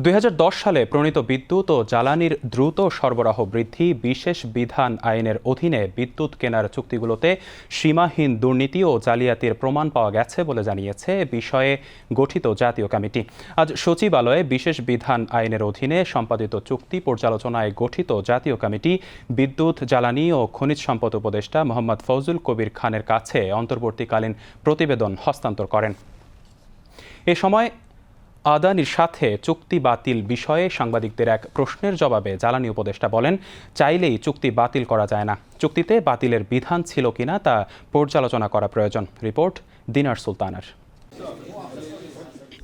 দুই হাজার দশ সালে প্রণীত বিদ্যুৎ ও জ্বালানির দ্রুত সরবরাহ বৃদ্ধি বিশেষ বিধান আইনের অধীনে বিদ্যুৎ কেনার চুক্তিগুলোতে সীমাহীন দুর্নীতি ও জালিয়াতির প্রমাণ পাওয়া গেছে বলে জানিয়েছে বিষয়ে গঠিত জাতীয় কমিটি। আজ সচিবালয়ে বিশেষ বিধান আইনের অধীনে সম্পাদিত চুক্তি পর্যালোচনায় গঠিত জাতীয় কমিটি বিদ্যুৎ, জ্বালানি ও খনিজ সম্পদ উপদেষ্টা মোহাম্মদ ফৌজুল কবির খানের কাছে অন্তর্বর্তীকালীন প্রতিবেদন হস্তান্তর করেন। এ সময় আদানির সাথে চুক্তি বাতিল বিষয়ে সাংবাদিকদের এক প্রশ্নের জবাবে জ্বালানি উপদেষ্টা বলেন, চাইলেই চুক্তি বাতিল করা যায় না। চুক্তিতে বাতিলের বিধান ছিল কিনা তা পর্যালোচনা করা প্রয়োজন। রিপোর্ট দিনার সুলতানার।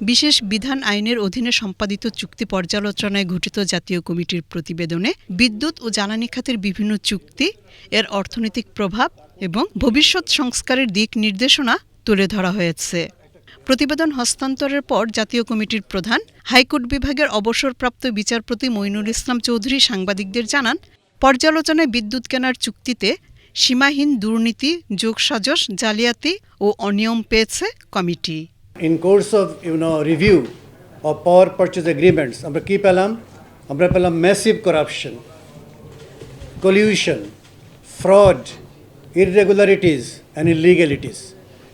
বিশেষ বিধান আইনের অধীনে সম্পাদিত চুক্তি পর্যালোচনায় গঠিত জাতীয় কমিটির প্রতিবেদনে বিদ্যুৎ ও জ্বালানি খাতের বিভিন্ন চুক্তি, এর অর্থনৈতিক প্রভাব এবং ভবিষ্যৎ সংস্কারের দিক নির্দেশনা তুলে ধরা হয়েছে। প্রতিবেদন হস্তান্তরের পর জাতীয় কমিটির প্রধান, হাইকোর্ট বিভাগের অবসরপ্রাপ্ত বিচারপতি মইনুল ইসলাম চৌধুরী সাংবাদিকদের জানান, পর্যালোচনায় বিদ্যুৎ কেনার চুক্তিতে সীমাহীন দুর্নীতি, যোগসাজশ, জালিয়াতি ও অনিয়ম পেয়েছে committee. In course of you know, review of power purchase agreements, আমরা কি পেলাম? আমরা পেলাম massive corruption collusion fraud irregularities and illegalities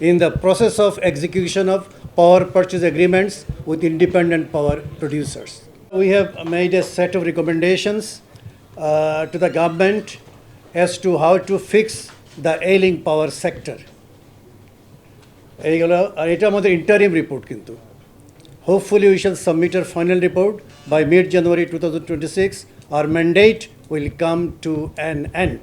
in the process of execution of power purchase agreements with independent power producers we have made a set of recommendations uh, to the government as to how to fix the ailing power sector এইগুলো আর এটা আমাদের interim report কিন্তু hopefully we shall submit R final report by mid January two thousand twenty six R mandate will come to an end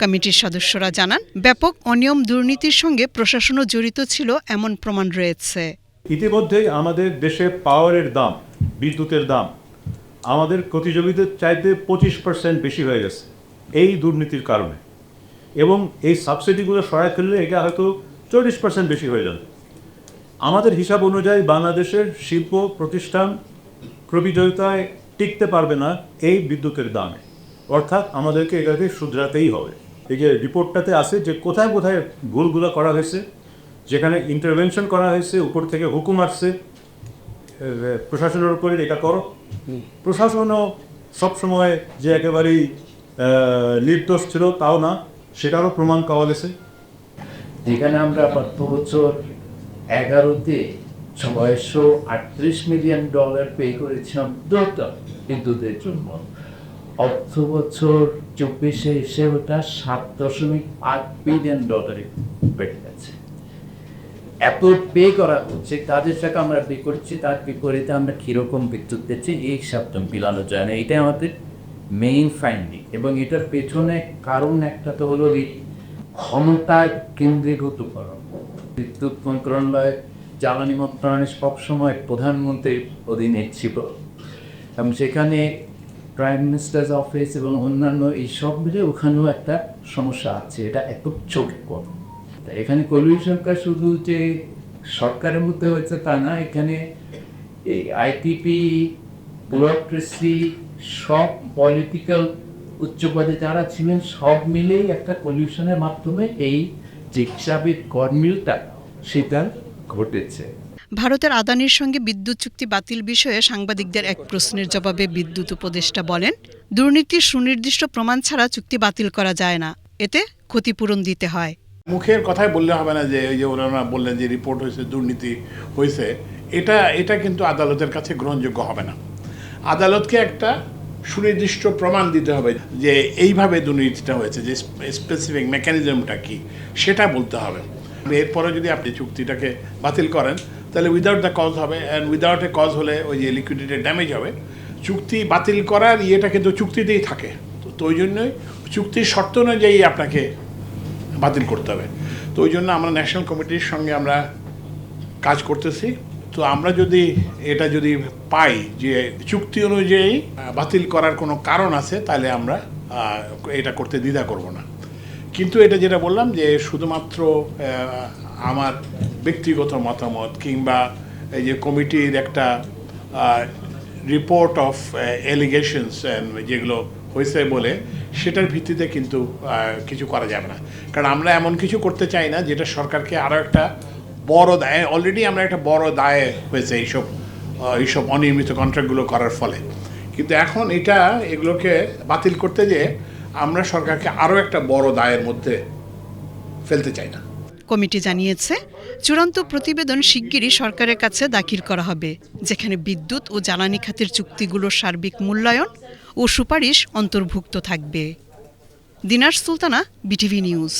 কমিটির সদস্যরা জানান, ব্যাপক অনিয়ম দুর্নীতির সঙ্গে প্রশাসনও জড়িত ছিল এমন প্রমাণ রয়েছে। ইতিমধ্যেই আমাদের দেশে পাওয়ারের দাম, বিদ্যুতের দাম আমাদের প্রতিযোগীদের চাইতে পঁচিশ পার্সেন্ট বেশি হয়ে গেছে এই দুর্নীতির কারণে। এবং এই সাবসিডিগুলো সরাই ফেললে এটা হয়তো চল্লিশ পার্সেন্ট বেশি হয়ে যাবে। আমাদের হিসাব অনুযায়ী বাংলাদেশের শিল্প প্রতিষ্ঠান প্রবিজয়তায় টিকতে পারবে না এই বিদ্যুতের দামে। অর্থাৎ আমাদেরকে এটাকে শুধরাতেই হবে। এই যে রিপোর্টটাতে আছে যে কোথায় কোথায় ভুলগুলো করা হয়েছে যেখানে ইন্টারভেনশন করা হয়েছে উপর থেকে হুকুম আসছে প্রশাসনের উপরে এটা করো। প্রশাসনও সবসময় যে একেবারেই নির্দোষ ছিল তাও না সেটারও প্রমাণ পাওয়া গেছে। যেখানে আমরা গত বছর এগারোতে ছয়শো আটত্রিশ মিলিয়ন ডলার পে করেছিলাম দ্রুত বিদ্যুতের জন্য। অর্থ বছর চব্বিশে এসে ওটা সাত দশমিক আট বিলিয়ন ডলারে বেড়ে গেছে। এত পে করা হচ্ছে কাজের টাকা আমরা পে করছি, তার বিপরীতে আমরা কীরকম বিদ্যুৎ দিচ্ছি, এই হিসাবটা মিলানো যায় না। এটাই আমাদের মেইন ফাইন্ডিং এবং এটার পেছনে কারণ একটা তো হলো এই ক্ষমতা কেন্দ্রীভূতকরণ বিদ্যুৎ মন্ত্রণালয়, জ্বালানি মন্ত্রণালয় সবসময় প্রধানমন্ত্রীর অধীনে ছিল। এবং সেখানে প্রাইম মিনিস্টার্স অফিস এবং অন্যান্য এই সব মিলে ওখানেও একটা সমস্যা আছে, এটা এত ছোট কম তা এখানে কলিউশনটা শুধু যে সরকারের মধ্যে হয়েছে তা না, এখানে এই আইটিপি ব্যুরোক্রেসি সব পলিটিক্যাল উচ্চ পদে যারা ছিলেন, সব মিলেই একটা কলিউশনের মাধ্যমে এই যে হিসাবের কর্মিলটা সেটা ঘটেছে। ভারতের আদানির সঙ্গে বিদ্যুৎ চুক্তি বাতিল বিষয়ে সাংবাদিকদের এক প্রশ্নের জবাবে বিদ্যুৎ উপদেষ্টা বলেন দুর্নীতির সুনির্দিষ্ট প্রমাণ ছাড়া চুক্তি বাতিল করা যায় না, এতে ক্ষতিপূরণ দিতে হয়। মুখের কথায় বললে হবে না যে ওই যে ওনারা বললেন যে রিপোর্ট হয়েছে, দুর্নীতি হয়েছে, এটা এটা কিন্তু আদালতের কাছে গ্রহণযোগ্য হবে না। আদালতকে একটা সুনির্দিষ্ট প্রমাণ দিতে হবে যে এইভাবে দুর্নীতিটা হয়েছে, যে স্পেসিফিক মেকানিজমটা কি, সেটা বলতে হবে। এরপরে যদি আপনি চুক্তিটাকে বাতিল করেন তাহলে উইদাউট দ্য কজ হবে অ্যান্ড উইদাউট এ কজ হলে ওই যে লিকুইডিটি ড্যামেজ হবে। চুক্তি বাতিল করার ইয়েটা কিন্তু চুক্তিতেই থাকে। তো ওই জন্যই চুক্তির শর্ত অনুযায়ী আপনাকে বাতিল করতে হবে। তো ওই জন্য আমরা ন্যাশনাল কমিটির সঙ্গে আমরা কাজ করতেছি। তো আমরা যদি এটা যদি পাই যে চুক্তি অনুযায়ী বাতিল করার কোনো কারণ আছে, তাহলে আমরা এটা করতে দ্বিধা করব না। কিন্তু এটা যেটা বললাম যে শুধুমাত্র আমার ব্যক্তিগত মতামত কিংবা এই যে কমিটির একটা রিপোর্ট অফ এলিগেশনস যেগুলো হয়েছে বলে সেটার ভিত্তিতে কিন্তু কিছু করা যাবে না। কারণ আমরা এমন কিছু করতে চাই না যেটা সরকারকে আরও একটা বড় দায় অলরেডি আমরা একটা বড় দায়ে হয়েছে এইসব এইসব অনিয়মিত কন্ট্রাক্টগুলো করার ফলে। কিন্তু এখন এটা এগুলোকে বাতিল করতে যেয়ে আমরা সরকারকে আরও একটা বড় দায়ের মধ্যে ফেলতে চাই না। কমিটি জানিয়েছে, চূড়ান্ত প্রতিবেদন শিগগিরই সরকারের কাছে দাখিল করা হবে, যেখানে বিদ্যুৎ ও জ্বালানি খাতের চুক্তিগুলোর সার্বিক মূল্যায়ন ও সুপারিশ অন্তর্ভুক্ত থাকবে। Dinar Sultana, BTV news.